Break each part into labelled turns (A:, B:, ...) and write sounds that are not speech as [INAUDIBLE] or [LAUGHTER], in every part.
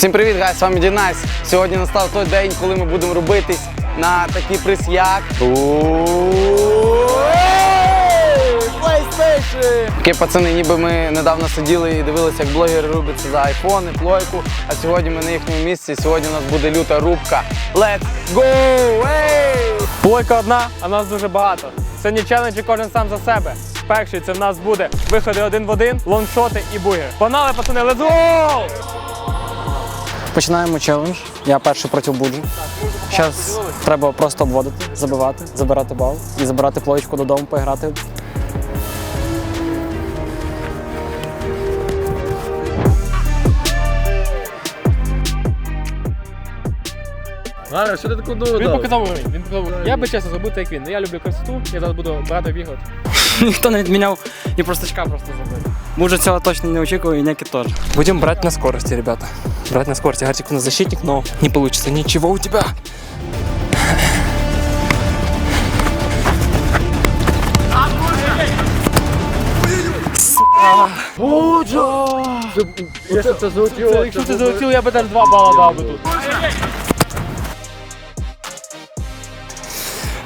A: Всім привіт, гайс, з вами Дінайс. Сьогодні настав той день, коли ми будемо робитись на такий приз як PlayStation! Окей, пацани, ніби ми недавно сиділи і дивилися, як блогери рубляться за айфони, плойку. А сьогодні ми на їхньому місці. Сьогодні у нас буде люта рубка. Let's go! Ей!
B: Плойка одна, а нас дуже багато. Сьогодні челенджі кожен сам за себе. Перший це в нас буде виходи один в один, лонгшоти і бугери. Погнали, пацани, let's go!
C: Починаємо челендж. Я перший проти Буджу. Зараз треба просто обводити, забивати, забирати бал і забирати плоєчку додому, поіграти.
D: Галя, що ти таку нову
B: Він показав уровень. Він показав. Я би чесно зробити як він. Ну, Я люблю красоту, я зараз буду брати бігати.
C: Ніхто не відміняв і простачка просто забив. Буджу цього точно не очікував і ніякі теж.
E: Будем брать на скорости, ребята. Брать на скорости. Гартик у нас защитник, но не получится ничего у тебя.
B: Якщо це залетіло, якщо це залетіло, я би теж два бала дав би тут.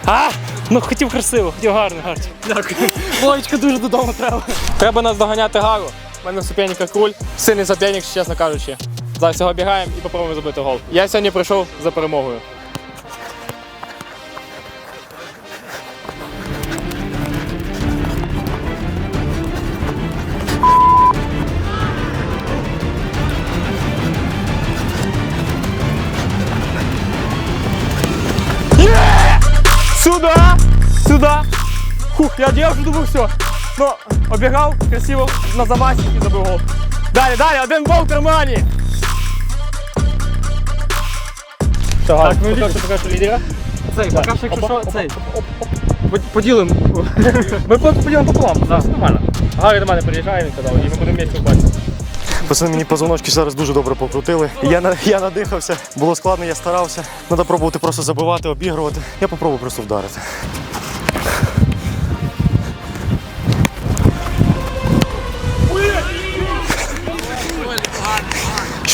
E: А! Ну хотів красиво, хотів гарний Гартик.
C: Дякую. Плоєчка дуже додому треба.
B: Треба нас доганяти гару. У мене в суперника круль. Сильний суперник, чесно кажучи. Зараз його бігаємо і попробуємо забити гол. Я сьогодні прийшов за перемогою. Сюда! Сюда! Хух, я, я вже думав, все. Ну, обігав, красиво, на замасі і забив гол. Далі, далі, один гол в кармані. Так, ну покажи, покажи лідера.
C: Цей, поки що, якщо що, цей.
B: Поділимо. [LAUGHS] Ми поділимо пополам, так, нормально. Гарі до мене приїжджає, він казав, і ми будемо місце бачити.
F: Пацани мені позвоночки зараз дуже добре покрутили. Я, я надихався, було складно, я старався. Треба пробувати просто забивати, обігрувати. Я попробую просто вдарити.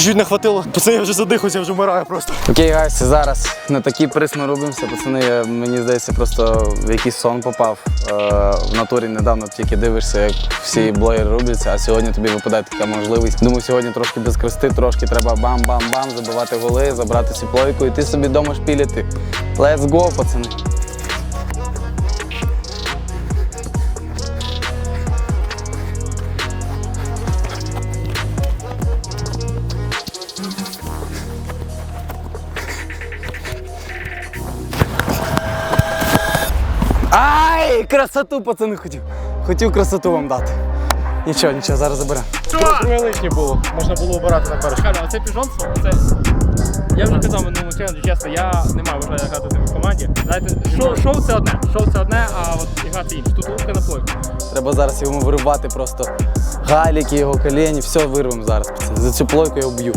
F: Чуть-чуть не хватило, пацани, я вже задихався, я вже вмираю просто.
A: Окей, гайс, зараз на такий приз ми робимося. Пацани, я- мені здається, просто в якийсь сон попав. Е, в натурі недавно тільки дивишся, як всі блогери робляться, а сьогодні тобі випадає така можливість. Думаю, сьогодні трошки без крести, трошки треба бам-бам-бам, забивати голи, забрати цю плойку і ти собі вдома шпілити. Let's go, пацани. Красоту, пацани, хотів. Хотів красоту вам дати. Нічого, нічого, зараз заберемо.
B: Трохи лишнє було, можна було обирати на перший. Чекай, а це піжонство, це... Я вже казав минулому челенджі, чесно, я не маю бажання грати в команді. Знаєте, шоу, шоу це одне, шоу це одне, а от грати інше. Тут лука на плойку.
A: Треба зараз йому вирубати просто галіки, його колені, все вирвемо зараз. пацани. За цю плойку я вб'ю.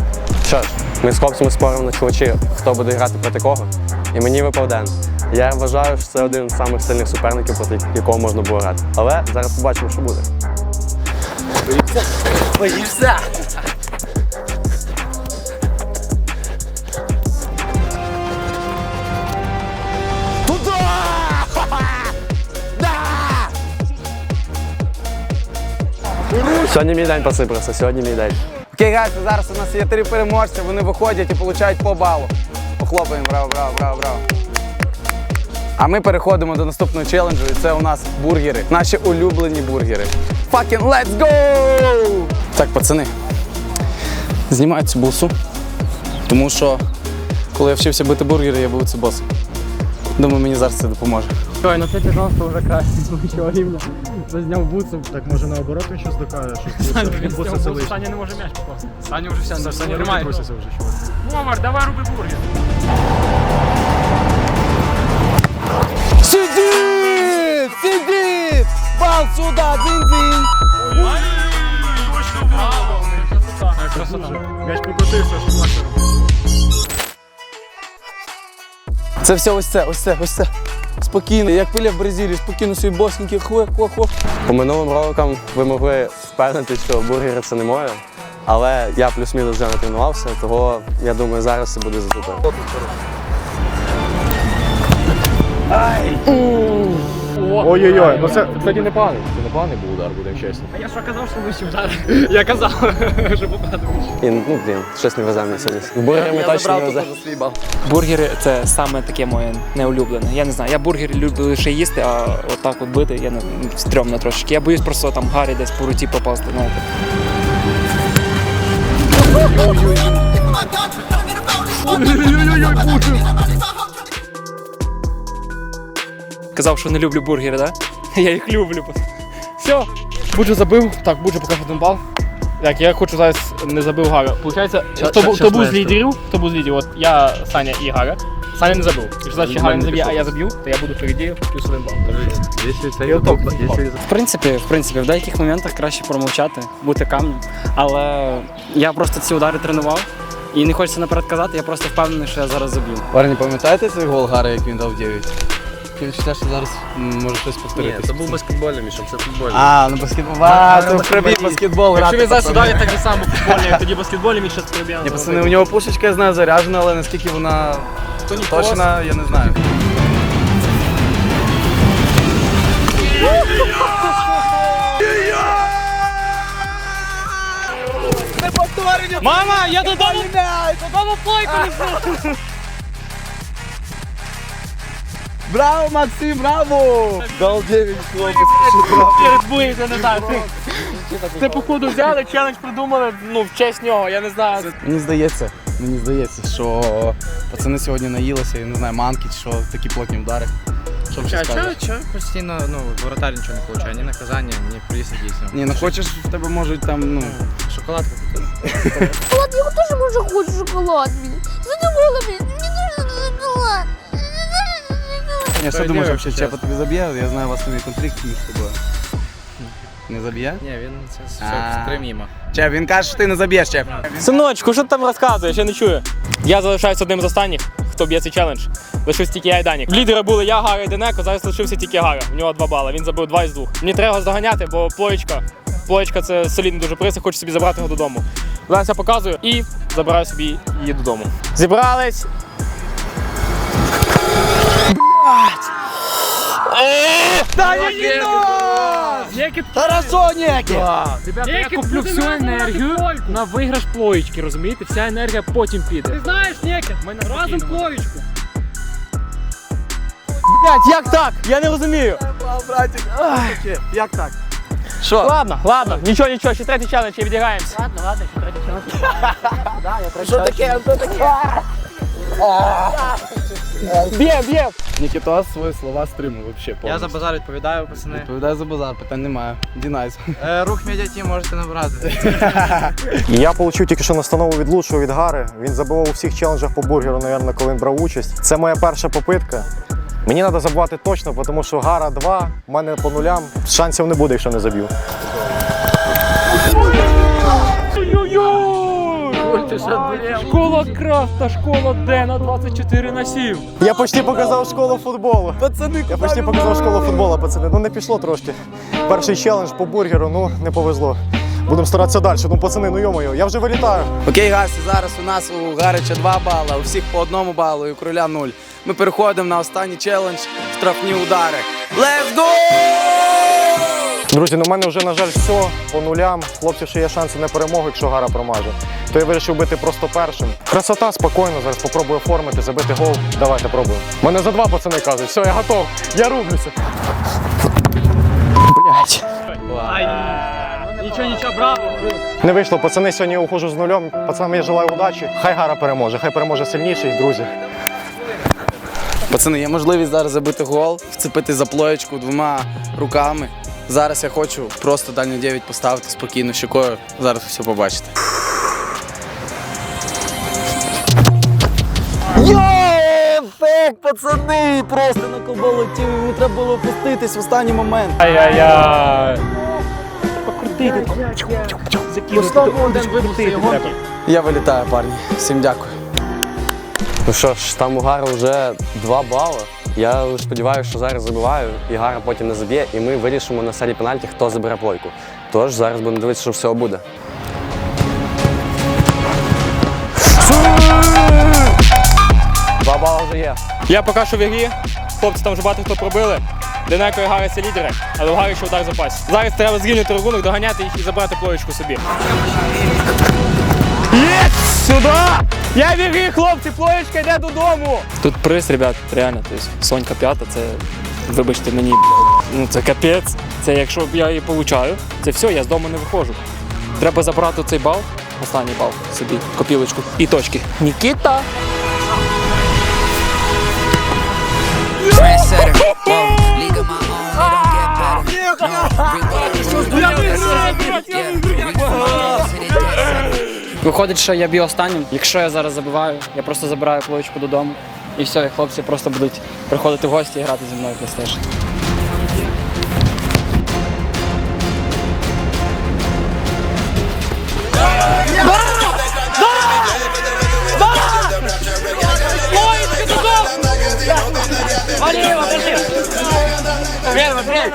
G: Що ж, ми з хлопцями споримо на чувачі, хто буде грати проти кого. І мені випав Ден. Я вважаю, що це один з самих сильних суперників, проти якого можна було грати. Але зараз побачимо, що буде. Сьогодні мій день посипався, сьогодні мій день.
A: Окей, гайс, зараз у нас є три переможця, вони виходять і получають по балу. Похлопаємо, браво, браво, браво, браво. А ми переходимо до наступного челенджу, і це у нас бургери. Наші улюблені бургери. Fucking let's go! Так, пацани, знімаю цю бусу, тому що коли я вчився бити бургери, я був цибосом. Думаю, мені зараз це допоможе.
C: Ой, ну це піжонство вже краще, [LAUGHS] нічого рівня. Зазняв буцем.
F: Так може наоборот він щось докаже, щось [LAUGHS]
B: Саня не може м'яч попасти.
C: Саня вже все, Саня
B: Тримай.
F: вже, чувак.
B: Давай руби бургер.
A: Сидит! Сидит! Бал сюда, дзинь-дзинь! Це все ось це, ось це, ось це. Спокійно, як пиля в Бразилії, спокійно собі босненькі, хо, хо, хо.
G: По минулим роликам ви могли впевнити, що бургери це не моє. Але я плюс-мінус вже натренувався, того я думаю, зараз все буде супер.
F: Ой-ой-ой, ну це
B: Кстати, непоганий. Це непоганий був удар, будемо чесно. А я що казав, що вищий удар? [LAUGHS] Я казав, [LAUGHS] що попаду.
G: І ну блін, щось не везе мені сьогодні. З бургерами точно не везе.
E: Бургери це саме таке моє неулюблене. Я не знаю, я бургери люблю лише їсти, а отак от бити, я не стрьомно трошечки. Я боюсь просто там Гаррі десь по руці попасти, знаєте. Казав, що не люблю бургери, так? Да? [LAUGHS] Я їх люблю.
B: Все, Буджа забив. Так, Буджа поки один бал. Так, я хочу зараз не забив Гара. Получається, хто, бу- хто був з лідерів, хто був з лідерів, от я, Саня і Гара. Саня не забив. Якщо зараз ще Гара не заб'є, а я заб'ю, то я буду впереді плюс один бал.
C: В принципі, в принципі, в деяких моментах краще промовчати, бути камнем. Але я просто ці удари тренував і не хочеться наперед казати, я просто впевнений, що я зараз заб'ю.
A: Парні, пам'ятаєте цей гол Гара, як він дав 9? Я що зараз м, може щось повторитися.
G: це був баскетбольний мішок, це футбольний.
A: А, ну баскетбол. А, це в крові баскетбол
B: Якщо він зараз ударить так же само футбольний, як тоді баскетбольний, він зараз приб'є.
A: Ні, пацани, у нього пушечка, я знаю, заряджена, але наскільки вона точна, я не знаю.
B: Мама, я додому! Додому плойку несу!
A: Браво, Максим, браво! Дал 9, хлопець.
B: Перед боєм, не знаю. Це, походу взяли, челендж придумали, ну, в честь нього, я не знаю.
A: Мені здається, мені здається, що пацани сьогодні наїлися, я не знаю, манки чи що, такі плотні удари. Що б ще скажеш?
D: Чого постійно ну, воротар нічого не получає, ні наказання, ні приз дійсно.
A: Ні, ну хочеш, в тебе можуть там, ну.
D: Шоколадку купити.
H: Шоколад, я тоже уже хочу шоколад. блин. Задумала, блин. Мне нужен шоколад.
A: Я що думаєш, вообще Чепа тобі заб'є? Я знаю, у вас новий конфлікт між тобою. Не заб'є?
D: Ні, він це все стримімо.
A: Чеп, він каже, що ти не заб'єш, Чеп.
B: Синочку, що ти там розказуєш? Я не чую. Я залишаюсь одним з останніх, хто б'є цей челендж. Лишився тільки я і Данік. Лідери були я, Гара і Денеко, зараз лишився тільки Гара. У нього два бали. Він забив два із двох. Мені треба здоганяти, бо плоєчка. Плоєчка це солідний дуже приз, я хочу собі забрати його додому. Зараз я показую і забираю собі її додому. Зібрались.
A: Хорошо, Некі!
B: Ребята, я куплю всю енергію на виграш плоєчки, розумієте? Вся енергія потім піде. Ти знаєш, Некі, разом плоєчку. Блять, як так? Я не розумію.
A: Братик, як так? Що?
B: Ладно, ладно, нічого, нічого, ще третій челендж і відігаємося. Ладно, ладно, ще третій челендж. [LAUGHS]
A: Що таке? Що таке? [LAUGHS]
B: Б'є, б'є.
A: Нікітос свої слова стримав вообще
D: Я за базар відповідаю, пацани.
A: Відповідай за базар, питань немає. Дінайс.
D: Е, рух медіаті можете набрати. [LAUGHS]
F: Я отримав тільки що настанову від лучшого від Гари. Він забивав у всіх челенджах по бургеру, напевно, коли він брав участь. Це моя перша попитка. Мені треба забивати точно, тому що Гара 2, в мене по нулям. Шансів не буде, якщо не заб'ю.
B: Школа крафта, школа Д на 24 на 7.
F: Я почти показав школу футболу.
A: Пацани,
F: Я почти показав школу футболу, пацани. Ну не пішло трошки. Перший челендж по бургеру, ну не повезло. Будемо старатися далі. Ну, пацани, ну йомою, я вже вилітаю.
A: Окей, гасі, зараз у нас у Гарича 2 бали, у всіх по одному балу і у короля 0. Ми переходимо на останній челендж штрафні удари. Let's go!
F: Друзі, ну в мене вже, на жаль, все по нулям. Хлопці, ще є шанси на перемогу, якщо Гара промаже. То я вирішив бити просто першим. Красота, спокійно, зараз попробую оформити, забити гол. Давайте пробуємо. Мене за два пацани кажуть, все, я готов, я рублюся. Блять.
B: Нічого, нічого, браво.
F: Не вийшло, пацани, сьогодні я ухожу з нульом. Пацанам я желаю удачі. Хай Гара переможе, хай переможе сильніший, друзі.
A: Пацани, є можливість зараз забити гол, вцепити за плоєчку двома руками. Зараз я хочу просто дальню 9 поставити спокійно щекою. Зараз все побачите. Ефект, пацани! Просто на коболотів, йому треба було опуститись в останній момент.
B: Ай-яй-яй. Покрутити.
A: Я вилітаю, парні. Всім дякую.
G: Ну що ж, там у Гара вже два бали. Я сподіваюся, що зараз забиваю, і Гара потім не заб'є, і ми вирішимо на серії пенальті, хто забере плойку. Тож зараз будемо дивитися, що все буде.
E: Два бала вже є.
B: Я поки що в ігрі. Хлопці там вже багато хто пробили. Денеко і Гара це лідери, але в Гарі ще удар запас. Зараз треба зрівняти рахунок, доганяти їх і забрати плоєчку собі. Є! Сюди! Я ігрі, хлопці, плоєчка йде додому!
E: Тут приз, ребят, реально, тобто Сонька п'ята, це, вибачте мені, ну це капець. Це якщо б я її получаю, це все, я з дому не виходжу. Треба забрати цей бал, останній бал собі, копілочку і точки. Нікіта!
C: Виходить, що я б'ю останнім. Якщо я зараз забиваю, я просто забираю плоєчку додому. І все, і хлопці просто будуть приходити в гості і грати зі мною PlayStation.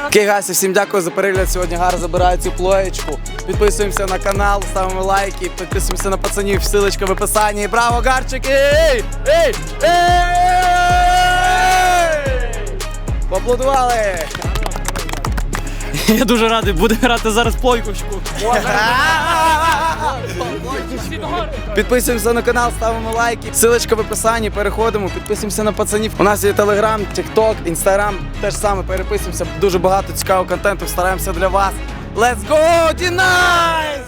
A: Окей, гасі, всім дякую за перегляд. Сьогодні Гар забирає цю плоєчку. Підписуємося на канал, ставимо лайки, підписуємося на пацанів, ссылочка в описанні. Браво, Гарчики! Ей! Ей! Ей! Поаплодували!
C: Я дуже радий, буде грати зараз плойковочку.
A: Підписуємося на канал, ставимо лайки. Ссылочка в описанні, переходимо, підписуємося на пацанів. У нас є телеграм, тікток, інстаграм. Теж саме переписуємося. Дуже багато цікавого контенту стараємося для вас. Let's go, Дінайс!